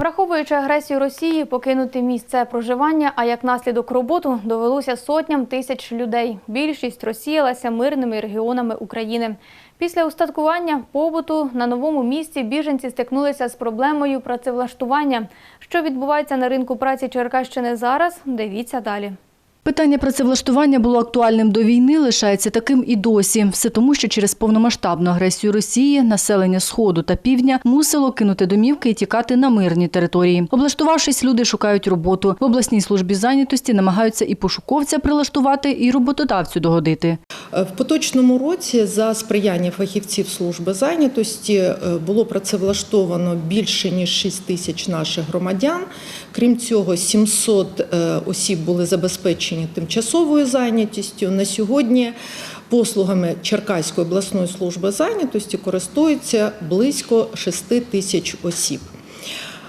Враховуючи агресію Росії, покинути місце проживання, а як наслідок роботу довелося сотням тисяч людей. Більшість розсіялася мирними регіонами України. Після устаткування побуту на новому місці біженці стикнулися з проблемою працевлаштування. Що відбувається на ринку праці Черкащини зараз? Дивіться далі. Питання працевлаштування було актуальним до війни, лишається таким і досі. Все тому, що через повномасштабну агресію Росії населення Сходу та Півдня мусило кинути домівки і тікати на мирні території. Облаштувавшись, люди шукають роботу. В обласній службі зайнятості намагаються і пошуковця прилаштувати, і роботодавцю догодити. В поточному році за сприяння фахівців служби зайнятості е, було працевлаштовано більше ніж 6 тисяч наших громадян. Крім цього, 700 е, осіб були забезпечені тимчасовою зайнятістю. На сьогодні послугами Черкаської обласної служби зайнятості користуються близько 6 тисяч осіб.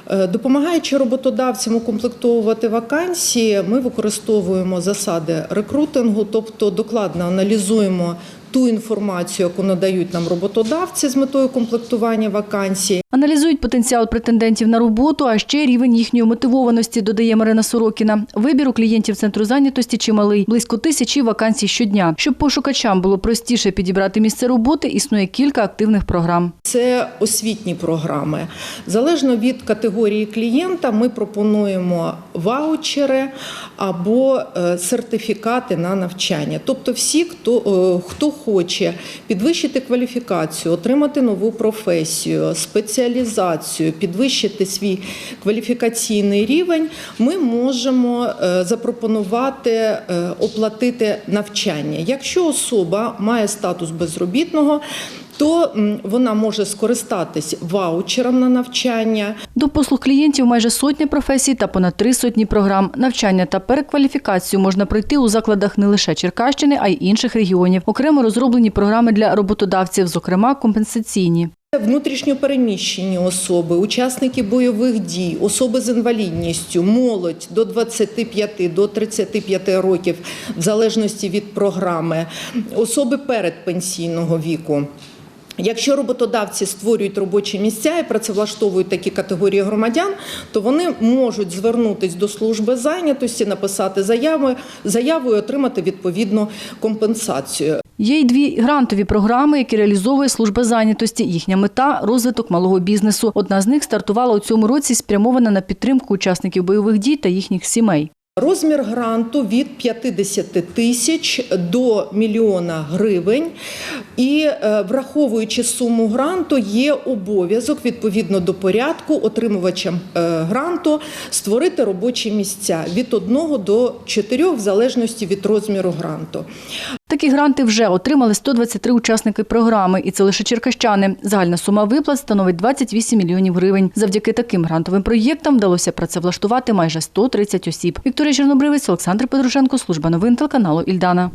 Е, Допомагаючи роботодавцям укомплектовувати вакансії, ми використовуємо засади рекрутингу, тобто докладно аналізуємо ту інформацію, яку надають нам роботодавці з метою комплектування вакансій. Аналізують потенціал претендентів на роботу, а ще рівень їхньої мотивованості, додає Марина Сорокіна. Вибір у клієнтів центру зайнятості чималий – близько тисячі вакансій щодня. Щоб пошукачам було простіше підібрати місце роботи, існує кілька активних програм. Це освітні програми. Залежно від категорії клієнта, ми пропонуємо ваучери або е, сертифікати на навчання. Тобто, всі, хто, е, хто хоче підвищити кваліфікацію, отримати нову професію, спеціалізацію, підвищити свій кваліфікаційний рівень, ми можемо е, запропонувати е, оплатити навчання. Якщо особа має статус безробітного, то вона може скористатись ваучером на навчання. До послуг клієнтів майже сотня професій та понад три сотні програм. Навчання та перекваліфікацію можна пройти у закладах не лише Черкащини, а й інших регіонів. Окремо розроблені програми для роботодавців, зокрема компенсаційні. Внутрішньопереміщені особи, учасники бойових дій, особи з інвалідністю, молодь до 25 до 35 років, в залежності від програми, особи передпенсійного віку. Якщо роботодавці створюють робочі місця і працевлаштовують такі категорії громадян, то вони можуть звернутись до служби зайнятості, написати заяви, заяву і отримати відповідну компенсацію. Є й дві грантові програми, які реалізовує служба зайнятості. Їхня мета розвиток малого бізнесу. Одна з них стартувала у цьому році, спрямована на підтримку учасників бойових дій та їхніх сімей. Розмір гранту від 50 тисяч до мільйона гривень. І е, враховуючи суму гранту, є обов'язок відповідно до порядку отримувачам е, гранту створити робочі місця від 1 до 4 в залежності від розміру гранту. Такі гранти вже отримали 123 учасники програми, і це лише черкащани. Загальна сума виплат становить 28 мільйонів гривень. Завдяки таким грантовим проєктам вдалося працевлаштувати майже 130 осіб. Вікторія Чорнобривець, Олександр Петрушенко, служба новин телеканалу Ільдана.